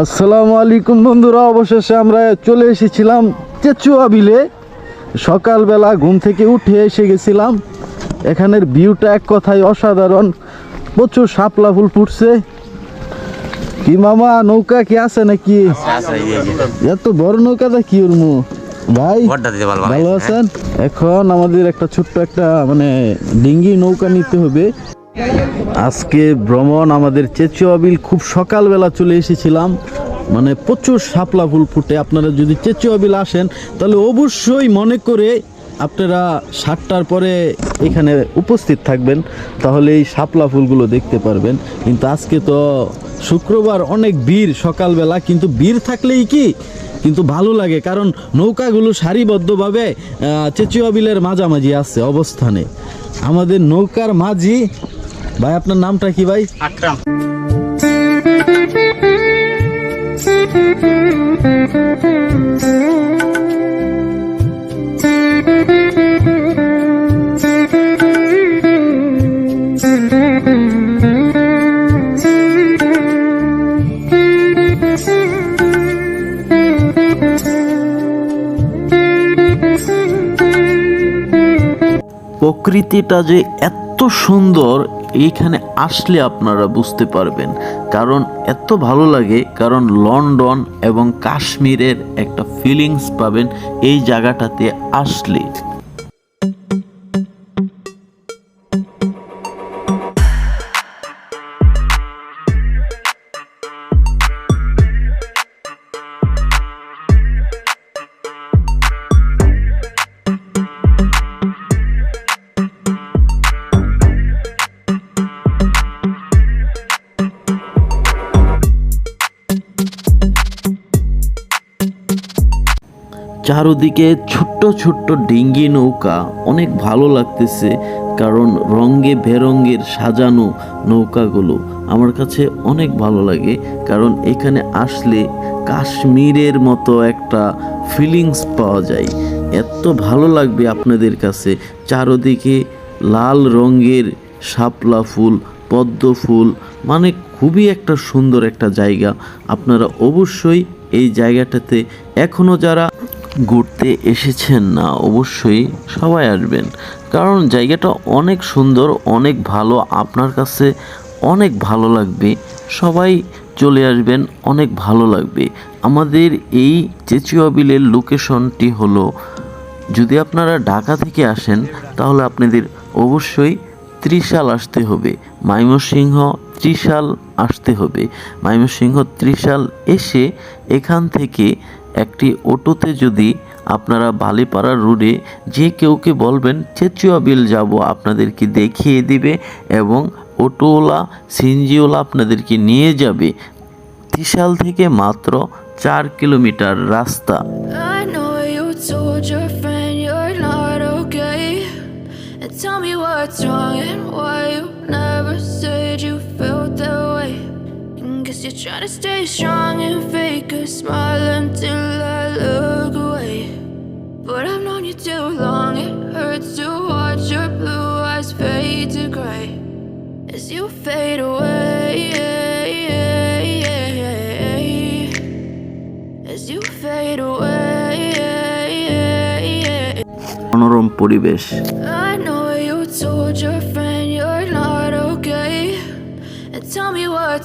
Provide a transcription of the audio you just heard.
আসসালামু আলাইকুম বন্ধুরা অবশেষে আমরা চলে এসেছিলাম চেচুয়া বিলে। সকালবেলা ঘুম থেকে উঠে এসে গেছিলাম। এখানের ভিউটা এক কথায় অসাধারণ। প্রচুর শাপলা ফুল ফুটছে। কি মামা নৌকা কি আছে নাকি? এত বড় নৌকাটা কি উর্মু ভাই বড়টা দিতে পারব ভালো আছেন? এখন আমাদের একটা ছোট্ট একটা মানে ডিঙ্গি নৌকা নিতে হবে। আজকে ভ্রমণ আমাদের চেচুয়া বিল, খুব সকালবেলা চলে এসেছিলাম। মানে প্রচুর শাপলা ফুল ফুটে। আপনারা যদি চেচুয়া বিল আসেন, তাহলে অবশ্যই মনে করে আপনারা সাতটার পরে এখানে উপস্থিত থাকবেন, তাহলে এই শাপলা ফুলগুলো দেখতে পারবেন। কিন্তু আজকে তো শুক্রবার অনেক ভিড় সকালবেলা, কিন্তু ভিড় থাকলেই কি? কিন্তু ভালো লাগে, কারণ নৌকাগুলো সারিবদ্ধভাবে চেচুয়া বিলের মাঝামাঝি আছে অবস্থানে। আমাদের নৌকার মাঝি ভাই আপনার নামটা কি ভাই? আকরাম। প্রকৃতিটা যে এত সুন্দর এইখানে আসলে আপনারা বুঝতে পারবেন। কারণ এত ভালো লাগে, কারণ লন্ডন এবং কাশ্মীরের একটা ফিলিংস পাবেন এই জায়গাটাতে আসলে। চারদিকে ছোট্ট ছোট্ট ডিঙ্গি নৌকা অনেক ভালো লাগতেছে, কারণ রঙ্গে বেরঙ্গের সাজানো নৌকাগুলো আমার কাছে অনেক ভালো লাগে, কারণ এখানে আসলে কাশ্মীরের মতো একটা ফিলিংস পাওয়া যায়। এত ভালো লাগবে আপনাদের কাছে, চারোদিকে লাল রঙের শাপলা ফুল, পদ্ম ফুল মানে খুবই একটা সুন্দর একটা জায়গা। আপনারা অবশ্যই এই জায়গাটাতে এখনও যারা ঘুরতে এসেছেন না, অবশ্যই সবাই আসবেন। কারণ জায়গাটা অনেক সুন্দর, অনেক ভালো, আপনার কাছে অনেক ভালো লাগবে, সবাই চলে আসবেন, অনেক ভালো লাগবে। আমাদের এই চেচুয়া বিলের লোকেশনটি হলো, যদি আপনারা ঢাকা থেকে আসেন, তাহলে আপনাদের অবশ্যই ত্রিশাল আসতে হবে। ময়মনসিংহ ত্রিশাল আসতে হবে। ময়মনসিংহ ত্রিশাল এসে এখান থেকে একটি অটোতে যদি আপনারা বালিপাড়া রোডে যে কেউকে বলবেন, চেচুয়া বিল যাব, আপনাদেরকে দেখিয়ে দিবে এবং অটোওয়ালা সিনজিওয়ালা আপনাদেরকে নিয়ে যাবে ত্রিশাল থেকে মাত্র চার কিলোমিটার রাস্তা tell me what's wrong and why you never said you felt that way. Cause you're trying to stay strong and fake a smile until I look away. But I've known you too long, it hurts to watch your blue eyes fade to gray as you fade away. As you fade away. I know you told your friend you're not okay. And tell me what